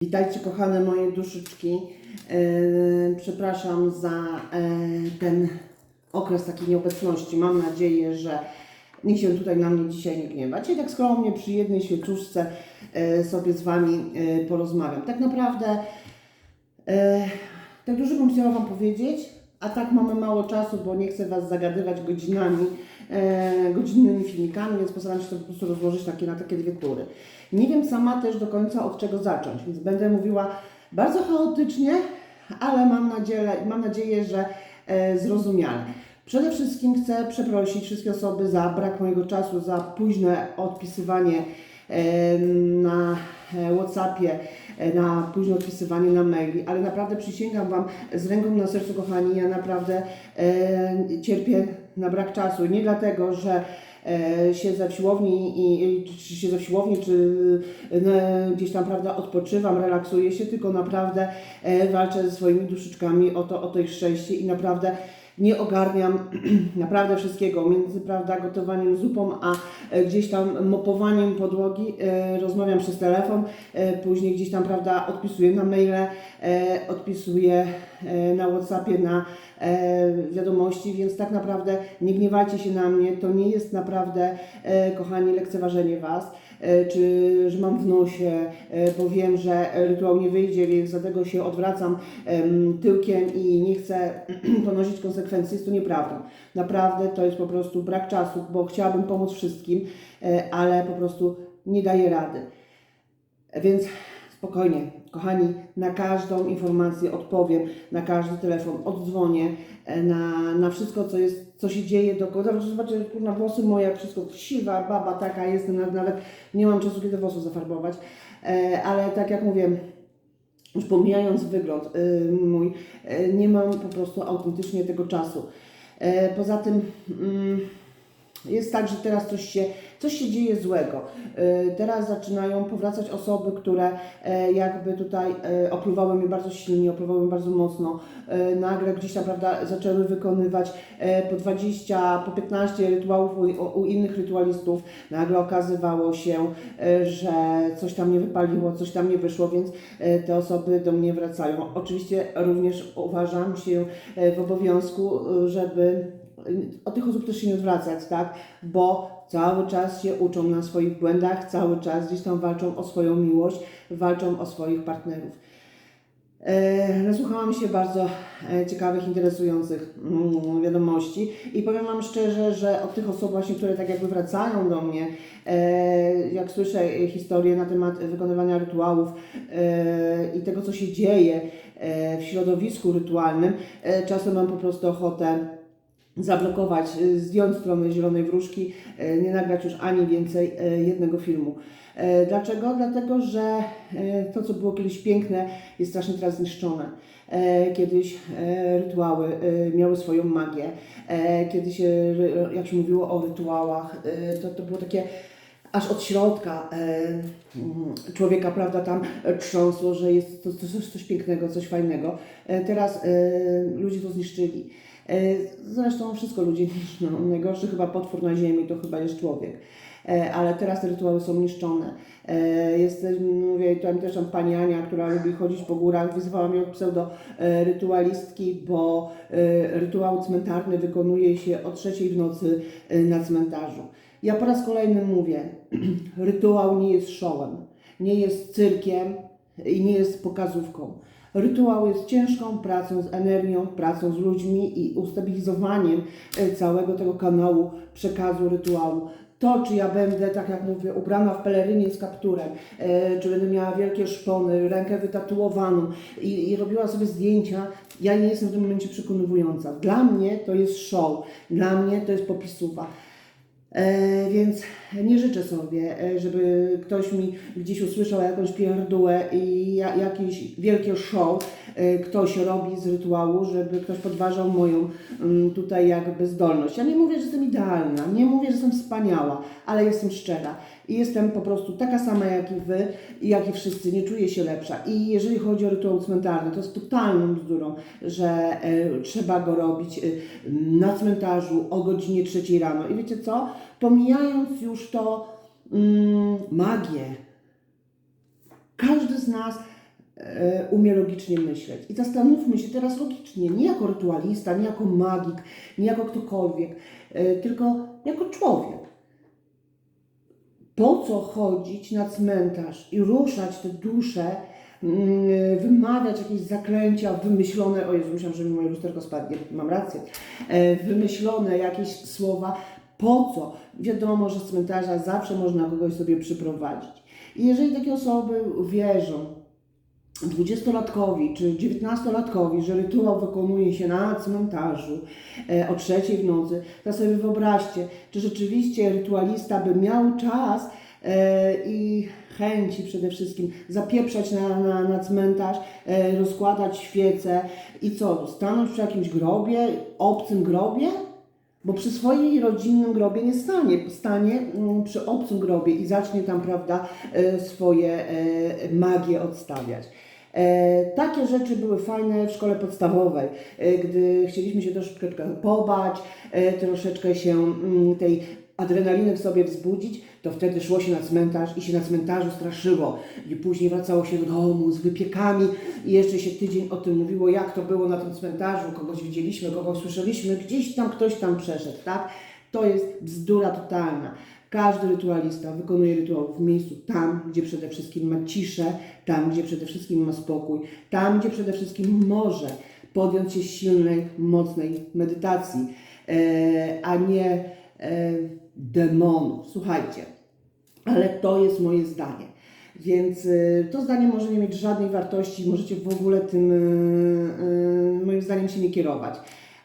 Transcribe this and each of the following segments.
Witajcie kochane moje duszyczki. E, Przepraszam za e, ten okres takiej nieobecności. Mam nadzieję, że nikt się tutaj na mnie dzisiaj nie gniewacie. Tak skromnie przy jednej świeczuszce e, sobie z Wami porozmawiam. Tak naprawdę tak dużo bym chciała Wam powiedzieć, a tak mamy mało czasu, bo nie chcę Was zagadywać godzinami, godzinnymi filmikami, więc postaram się to po prostu rozłożyć na takie dwie tury. Nie wiem sama też do końca od czego zacząć, więc będę mówiła bardzo chaotycznie, ale mam nadzieję, mam nadzieję że e, zrozumiale. Przede wszystkim chcę przeprosić wszystkie osoby za brak mojego czasu, za późne odpisywanie e, na e, Whatsappie, e, na późne odpisywanie na maili, ale naprawdę przysięgam Wam z ręką na sercu, kochani, ja naprawdę e, cierpię na brak czasu. Nie dlatego, że e, siedzę w siłowni, i, czy siedzę w siłowni, czy e, gdzieś tam, prawda, odpoczywam, relaksuję się, tylko naprawdę e, walczę ze swoimi duszyczkami o to, o to ich szczęście i naprawdę nie ogarniam naprawdę wszystkiego, między prawda, gotowaniem zupą, a e, gdzieś tam mopowaniem podłogi, e, rozmawiam przez telefon, e, później gdzieś tam prawda, odpisuję na maile, odpisuję na Whatsappie, na wiadomości, więc tak naprawdę nie gniewajcie się na mnie, to nie jest naprawdę, kochani, lekceważenie Was, czy że mam w nosie, e, bo wiem, że rytuał nie wyjdzie, więc dlatego się odwracam em, tyłkiem i nie chcę ponosić konsekwencji, jest to nieprawdą. Naprawdę to jest po prostu brak czasu, bo chciałabym pomóc wszystkim, e, ale po prostu nie daję rady. Więc spokojnie, kochani, na każdą informację odpowiem, na każdy telefon oddzwonię, e, na, na wszystko, co jest, co się dzieje dookoła. Zobaczcie, zobaczcie, na włosy moje, wszystko, siwa, baba taka jestem, nawet, nie mam czasu, kiedy włosów zafarbować, e, ale tak jak mówię, już pomijając wygląd y, mój, nie mam po prostu autentycznie tego czasu. E, Poza tym mm, jest tak, że teraz coś się, coś się dzieje złego. E, Teraz zaczynają powracać osoby, które e, jakby tutaj e, opluwały mnie bardzo silnie, opluwały mnie bardzo mocno. E, Nagle gdzieś tam, prawda, zaczęły wykonywać po 20, po 15 rytuałów u, u innych rytualistów. Nagle okazywało się, że coś tam nie wypaliło, coś tam nie wyszło, więc te osoby do mnie wracają. Oczywiście również uważam się w obowiązku, żeby od tych osób też się nie odwracać, tak? Bo cały czas się uczą na swoich błędach, cały czas gdzieś tam walczą o swoją miłość, walczą o swoich partnerów. E, Nasłuchałam się bardzo e, ciekawych, interesujących mm, wiadomości i powiem Wam szczerze, że od tych osób właśnie, które tak jakby wracają do mnie, e, jak słyszę historie na temat wykonywania rytuałów i tego, co się dzieje w środowisku rytualnym, czasem mam po prostu ochotę zablokować, y, zdjąć stronę Zielonej Wróżki, y, nie nagrać już ani więcej y, jednego filmu. Dlaczego? Dlatego, że to, co było kiedyś piękne, jest strasznie teraz zniszczone. Kiedyś rytuały miały swoją magię. Kiedyś, jak się mówiło o rytuałach, to, to było takie aż od środka e, mm, człowieka, prawda, tam trząsło, że jest to, to coś, coś pięknego, coś fajnego. E, Teraz e, ludzie to zniszczyli. E, Zresztą wszystko ludzie niszczą. Najgorszy chyba potwór na ziemi to chyba jest człowiek. E, Ale teraz te rytuały są niszczone. E, Jestem, mówię, tam też tam pani Ania, która lubi chodzić po górach, wyzwała mnie od pseudo e, bo e, rytuał cmentarny wykonuje się o trzeciej w nocy e, na cmentarzu. Ja po raz kolejny mówię, rytuał nie jest showem, nie jest cyrkiem i nie jest pokazówką. Rytuał jest ciężką pracą z energią, pracą z ludźmi i ustabilizowaniem e, całego tego kanału przekazu rytuału. To, czy ja będę, tak jak mówię, ubrana w pelerynie z kapturem, e, czy będę miała wielkie szpony, rękę wytatuowaną i, i robiła sobie zdjęcia, ja nie jestem w tym momencie przekonywująca. Dla mnie to jest show, dla mnie to jest popisuwa. E, więc nie życzę sobie, e, żeby ktoś mi gdzieś usłyszał jakąś pierdółę i ja, jakieś wielkie show e, ktoś robi z rytuału, żeby ktoś podważał moją mm, tutaj jakby zdolność. Ja nie mówię, że jestem idealna, nie mówię, że jestem wspaniała, ale jestem szczera. I jestem po prostu taka sama jak i wy, jak i wszyscy, nie czuję się lepsza. I jeżeli chodzi o rytuał cmentarny, to jest totalną bzdurą, że e, trzeba go robić e, na cmentarzu o godzinie trzeciej rano. I wiecie co? Pomijając już to mm, magię, każdy z nas e, umie logicznie myśleć. I zastanówmy się teraz logicznie, nie jako rytualista, nie jako magik, nie jako ktokolwiek, tylko jako człowiek. Po co chodzić na cmentarz i ruszać te dusze, mm, wymawiać jakieś zaklęcia wymyślone, o Jezu, myślałam, że mi moje lusterko spadnie, mam rację, e, wymyślone jakieś słowa, po co? Wiadomo, że z cmentarza zawsze można kogoś sobie przyprowadzić. I jeżeli takie osoby wierzą, dwudziestolatkowi czy dziewiętnastolatkowi, że rytuał wykonuje się na cmentarzu e, o trzeciej w nocy, to sobie wyobraźcie, czy rzeczywiście rytualista by miał czas e, i chęci przede wszystkim zapieprzać na, na, na cmentarz, e, rozkładać świece i co, stanąć przy jakimś grobie, obcym grobie? Bo przy swoim rodzinnym grobie nie stanie, stanie mm, przy obcym grobie i zacznie tam, prawda, e, swoje e, magie odstawiać. E, Takie rzeczy były fajne w szkole podstawowej, e, gdy chcieliśmy się troszeczkę pobać, e, troszeczkę się mm, tej adrenaliny w sobie wzbudzić, to wtedy szło się na cmentarz i się na cmentarzu straszyło. I później wracało się do domu z wypiekami i jeszcze się tydzień o tym mówiło, jak to było na tym cmentarzu, kogoś widzieliśmy, kogoś słyszeliśmy, gdzieś tam ktoś tam przeszedł, tak? To jest bzdura totalna. Każdy rytualista wykonuje rytuał w miejscu tam, gdzie przede wszystkim ma ciszę, tam, gdzie przede wszystkim ma spokój, tam, gdzie przede wszystkim może podjąć się silnej, mocnej medytacji, e, a nie e, demonów. Słuchajcie, ale to jest moje zdanie. Więc y, to zdanie może nie mieć żadnej wartości, możecie w ogóle tym moim zdaniem się nie kierować.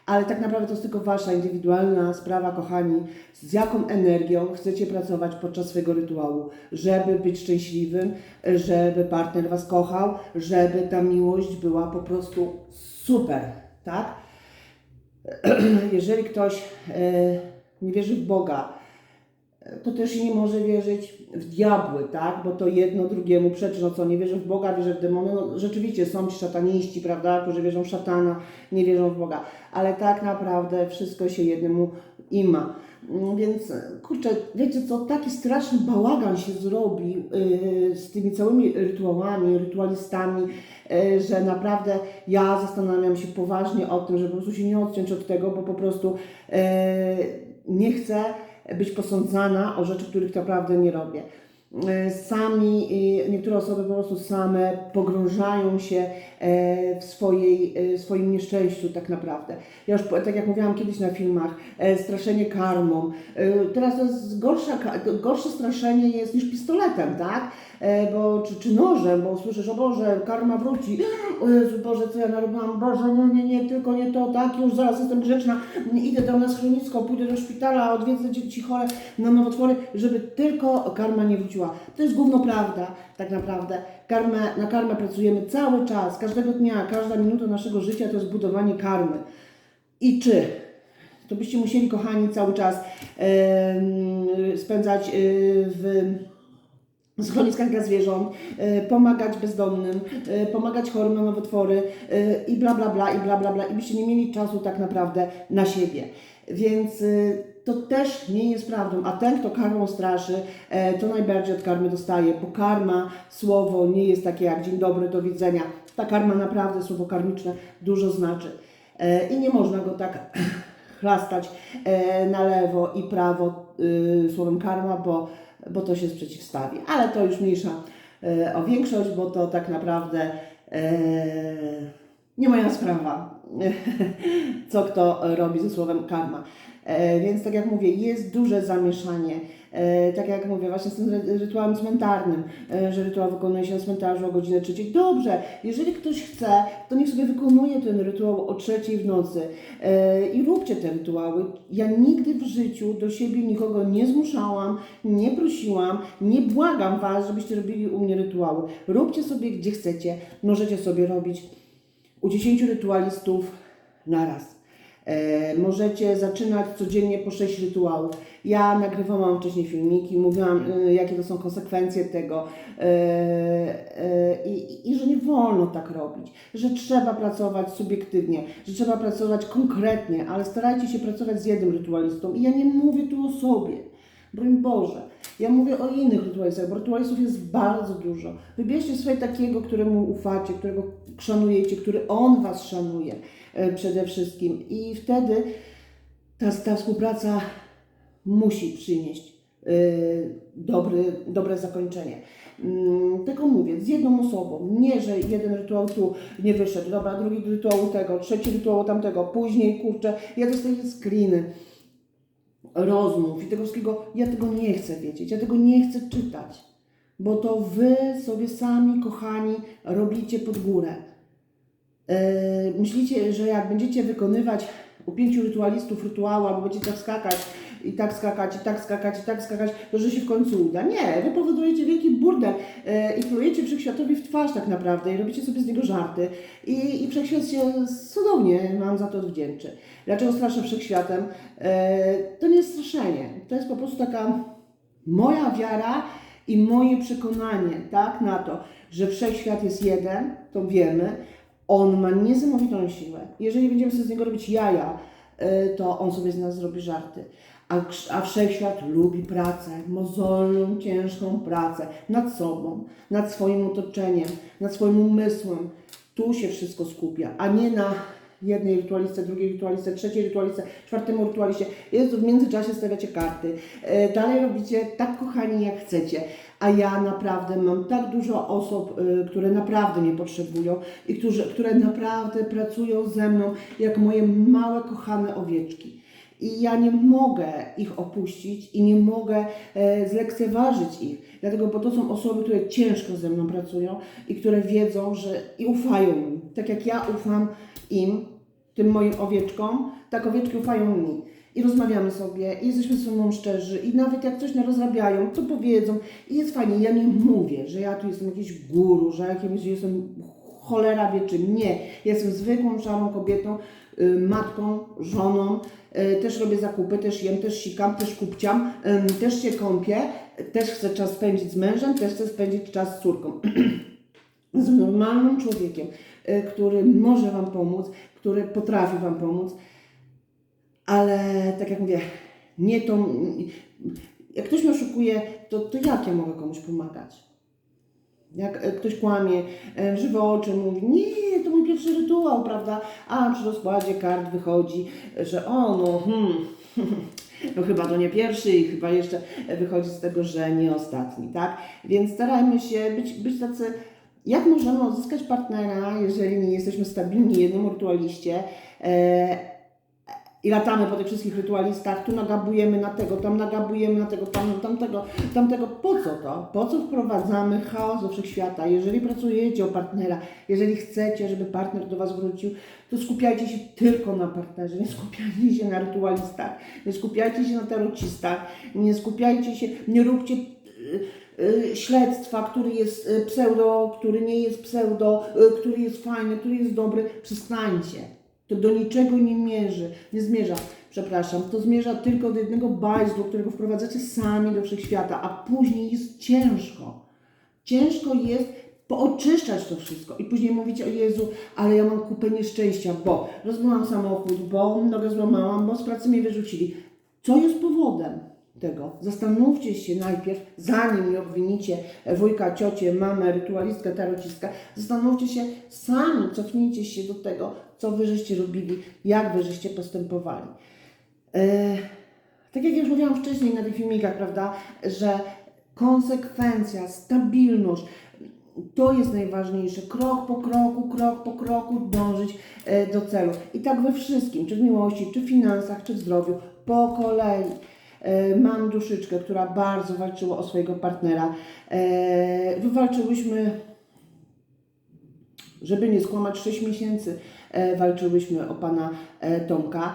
Ale tak naprawdę to jest tylko Wasza indywidualna sprawa, kochani, z jaką energią chcecie pracować podczas swojego rytuału, żeby być szczęśliwym, żeby partner Was kochał, żeby ta miłość była po prostu super, tak? Jeżeli ktoś e, nie wierzy w Boga, to też nie może wierzyć w diabły, tak? Bo to jedno drugiemu przeczy. No co, nie wierzę w Boga, wierzę w demony. No, rzeczywiście są ci szataniści, prawda, którzy wierzą w szatana, nie wierzą w Boga. Ale tak naprawdę wszystko się jednemu ima. Mm, Więc kurczę, wiecie co, taki straszny bałagan się zrobi yy, z tymi całymi rytuałami, rytualistami, yy, że naprawdę ja zastanawiam się poważnie o tym, żeby po prostu się nie odciąć od tego, bo po prostu yy, nie chcę być posądzana o rzeczy, których naprawdę nie robię. E, Sami, e, niektóre osoby po prostu same pogrążają się e, w swojej, swoim nieszczęściu tak naprawdę. Ja już, tak jak mówiłam kiedyś na filmach, straszenie karmą. Teraz to jest gorsza, gorsze straszenie jest niż pistoletem, tak? E, Bo, czy, czy nożem, bo słyszysz, o Boże, karma wróci, o Jezu, Boże, co ja narobiłam, Boże, no nie, nie, tylko nie to, tak, już zaraz jestem grzeczna, idę tam na schronisko, pójdę do szpitala, odwiedzę dzieci chore na nowotwory, żeby tylko karma nie wróciła. To jest gówno prawda, tak naprawdę. Karmę, na karmę pracujemy cały czas, każdego dnia, każda minuta naszego życia to jest budowanie karmy. I czy to byście musieli, kochani, cały czas em, spędzać y, w schroniskach dla zwierząt, y, pomagać bezdomnym, y, pomagać chorym na nowotwory y, i bla, bla, bla, i bla, bla, bla, i byście nie mieli czasu tak naprawdę na siebie. Więc to też nie jest prawdą, a ten, kto karmą straszy, e, to najbardziej od karmy dostaje, bo karma, słowo nie jest takie jak dzień dobry, do widzenia. Ta karma naprawdę, słowo karmiczne, dużo znaczy. E, I nie można go tak chlastać e, na lewo i prawo słowem karma, bo, bo to się sprzeciwstawi. Ale to już mniejsza e, o większość, bo to tak naprawdę e, nie moja sprawa, co kto robi ze słowem karma. E, więc tak jak mówię, jest duże zamieszanie. E, tak jak mówię, właśnie z tym ry- rytuałem cmentarnym, e, że rytuał wykonuje się na cmentarzu o godzinę trzeciej. Dobrze, jeżeli ktoś chce, to niech sobie wykonuje ten rytuał o trzeciej w nocy i róbcie te rytuały. Ja nigdy w życiu do siebie nikogo nie zmuszałam, nie prosiłam, nie błagam Was, żebyście robili u mnie rytuały. Róbcie sobie gdzie chcecie, możecie sobie robić u 10 rytualistów naraz. E, możecie zaczynać codziennie po 6 rytuałów. Ja nagrywałam wcześniej filmiki, mówiłam, e, jakie to są konsekwencje tego e, i, i że nie wolno tak robić, że trzeba pracować subiektywnie, że trzeba pracować konkretnie, ale starajcie się pracować z jednym rytualistą. I ja nie mówię tu o sobie, broń Boże. Ja mówię o innych rytualistach, bo rytualistów jest bardzo dużo. Wybierzcie sobie takiego, któremu ufacie, którego szanujecie, który on Was szanuje e, przede wszystkim. I wtedy ta, ta współpraca musi przynieść y, dobry, dobre zakończenie. Mm, Tylko mówię, z jedną osobą, nie, że jeden rytuał tu nie wyszedł, dobra, drugi rytuał tego, trzeci rytuał tamtego, później, kurczę, ja dostaję screeny rozmów i tego wszystkiego, ja tego nie chcę wiedzieć, ja tego nie chcę czytać, bo to Wy sobie sami, kochani, robicie pod górę. E, myślicie, że jak będziecie wykonywać u pięciu rytualistów rytuału, albo będziecie tak skakać, i tak skakać, i tak skakać, i tak skakać, to że się w końcu uda. Nie, wy powodujecie wielki burdel e, i plujecie wszechświatowi w twarz tak naprawdę i robicie sobie z niego żarty. I, i wszechświat się cudownie Wam za to odwdzięczy. Dlaczego straszę wszechświatem? E, to nie jest straszenie, to jest po prostu taka moja wiara i moje przekonanie, tak, na to, że wszechświat jest jeden, to wiemy, on ma niesamowitą siłę. Jeżeli będziemy sobie z niego robić jaja, y, to on sobie z nas zrobi żarty. A, a wszechświat lubi pracę, mozolną, ciężką pracę nad sobą, nad swoim otoczeniem, nad swoim umysłem. Tu się wszystko skupia, a nie na jednej rytualistce, drugiej rytualistce, trzeciej rytualistce, czwartemu rytualiście. Jezu, w międzyczasie stawiacie karty. E, Dalej robicie tak kochani jak chcecie. A ja naprawdę mam tak dużo osób, y, które naprawdę mnie potrzebują i którzy, które naprawdę pracują ze mną jak moje małe, kochane owieczki. I ja nie mogę ich opuścić i nie mogę e, zlekceważyć ich. Dlatego, bo to są osoby, które ciężko ze mną pracują i które wiedzą, że i ufają mi. Tak jak ja ufam im, tym moim owieczkom, tak owieczki ufają mi. I rozmawiamy sobie, i jesteśmy ze sobą szczerzy, i nawet jak coś narozrabiają, to powiedzą, i jest fajnie. Ja nie mówię, że ja tu jestem jakiś guru, że jakimś jestem cholera wie. Nie. Jestem zwykłą, szarą kobietą, matką, żoną. Y, też robię zakupy, też jem, też sikam, też kupciam, y, też się kąpię, też chcę czas spędzić z mężem, też chcę spędzić czas z córką. z normalnym człowiekiem, y, który może Wam pomóc, który potrafi Wam pomóc, ale tak jak mówię, nie to. Jak ktoś mnie oszukuje, to, to jak ja mogę komuś pomagać? Jak e, ktoś kłamie, e, żywe oczy mówi, nie, to mój pierwszy rytuał, prawda? A przy rozkładzie kart wychodzi, że o, no, hmm, no chyba to nie pierwszy i chyba jeszcze wychodzi z tego, że nie ostatni, tak? Więc starajmy się być, być tacy, jak możemy odzyskać partnera, jeżeli nie jesteśmy stabilni jednym rytualiście, e, i latamy po tych wszystkich rytualistach, tu nagabujemy na tego, tam nagabujemy na tego, tam, tamtego, tamtego. Po co to? Po co wprowadzamy chaos do wszechświata? Jeżeli pracujecie o partnera, jeżeli chcecie, żeby partner do Was wrócił, to skupiajcie się tylko na partnerze, nie skupiajcie się na rytualistach, nie skupiajcie się na tarocistach, nie skupiajcie się, nie róbcie y, y, śledztwa, który jest y, pseudo, który nie jest pseudo, który jest fajny, który jest dobry, przestańcie. To do niczego nie mierzy, nie zmierza, przepraszam, to zmierza tylko do jednego bajzlu, którego wprowadzacie sami do wszechświata, a później jest ciężko. Ciężko jest pooczyszczać to wszystko i później mówicie, o Jezu, ale ja mam kupę nieszczęścia, bo rozbiłam samochód, bo nogę złamałam, bo z pracy mnie wyrzucili. Co jest powodem tego? Zastanówcie się najpierw, zanim obwinicie wujka, ciocię, mamę, rytualistkę, tarocistkę, zastanówcie się sami, cofnijcie się do tego, co wy żeście robili, jak wy żeście postępowali. E, tak jak już mówiłam wcześniej na tych filmikach, prawda, że konsekwencja, stabilność, to jest najważniejsze. Krok po kroku, krok po kroku dążyć e, do celu. I tak we wszystkim, czy w miłości, czy w finansach, czy w zdrowiu, po kolei. E, Mam duszyczkę, która bardzo walczyła o swojego partnera. E, Wywalczyłyśmy, żeby nie skłamać, 6 miesięcy e, walczyłyśmy o pana Tomka.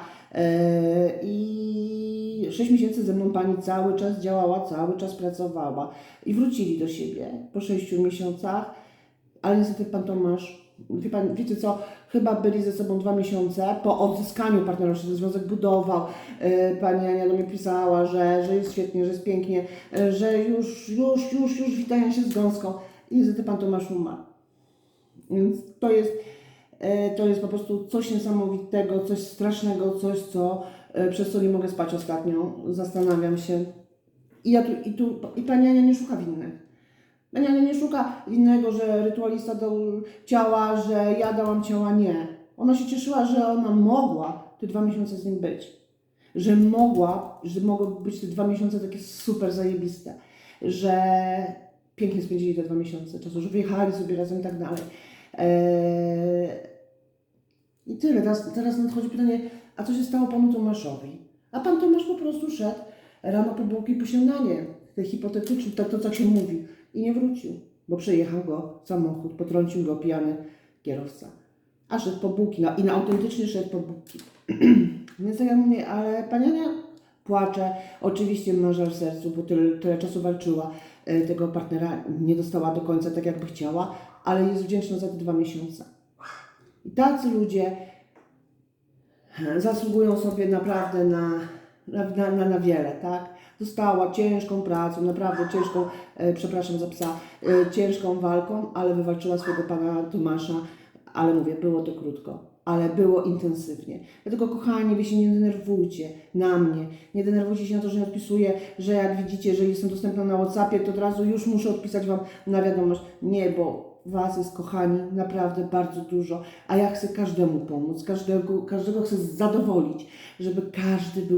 I 6 miesięcy ze mną pani cały czas działała, cały czas pracowała. I wrócili do siebie po 6 miesiącach, ale niestety pan Tomasz, wie pan, wiecie co, chyba byli ze sobą dwa miesiące po odzyskaniu ten związek budował. E, Pani Ania do mnie pisała, że, że jest świetnie, że jest pięknie, e, że już, już, już, już witają się z gąską. I niestety pan Tomasz umarł. Więc to jest, e, to jest po prostu coś niesamowitego, coś strasznego, coś, co, przez co nie mogę spać ostatnio. Zastanawiam się, I, ja tu, i, tu, I pani Ania nie szuka winnych. Pani Ania nie szuka innego, że rytualista dał ciała, że ja dałam ciała. Nie. Ona się cieszyła, że ona mogła te dwa miesiące z nim być. Że mogła, że mogły być te dwa miesiące takie super zajebiste. Że pięknie spędzili te dwa miesiące czasu, że wyjechali sobie razem i tak dalej. Eee, I tyle. Teraz, teraz nadchodzi pytanie, a co się stało panu Tomaszowi? A pan Tomasz po prostu szedł rano po bułki po śniadanie, te hipotetyczne, tak to co się mówi, i nie wrócił, bo przejechał go samochód, potrącił go pijany kierowca. A szedł po bułki, no, i na autentycznie szedł po bułki. Więc ja mówię, ale pani Ania płacze, oczywiście ma żal w sercu, bo tyle, tyle czasu walczyła, e, tego partnera nie dostała do końca tak, jakby chciała, ale jest wdzięczna za te dwa miesiące. I tacy ludzie zasługują sobie naprawdę na, na, na, na, na wiele, tak? Została ciężką pracą, naprawdę ciężką, e, przepraszam za psa, e, ciężką walką, ale wywalczyła swojego pana Tomasza, ale mówię, było to krótko, ale było intensywnie. Dlatego kochani, wy się nie denerwujcie na mnie, nie denerwujcie się na to, że nie odpisuję, że jak widzicie, że jestem dostępna na Whatsappie, to od razu już muszę odpisać Wam na wiadomość. Nie, bo Was jest, kochani, naprawdę bardzo dużo, a ja chcę każdemu pomóc, każdego, każdego chcę zadowolić, żeby każdy był